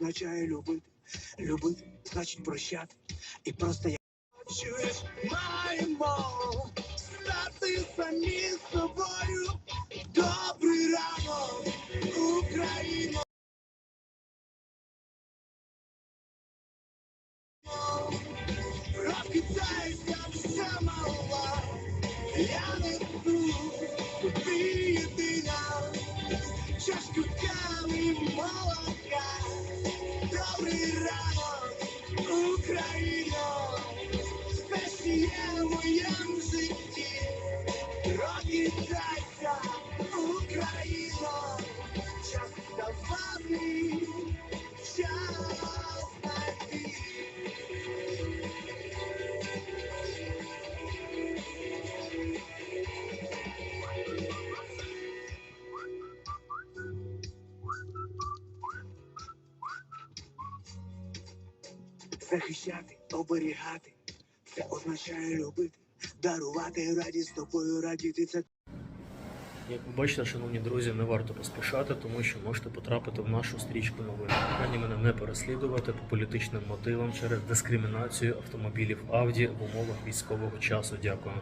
означає любити. Любити значить прощати. І просто я захищати, оберігати. Це означає любити, дарувати радість тобою радіти. Це Як ви бачите, шановні друзі, не варто поспішати, тому що можете потрапити в нашу стрічку новин. Ані мене не переслідувати по політичним мотивам через дискримінацію автомобілів Audi в умовах військового часу. Дякую.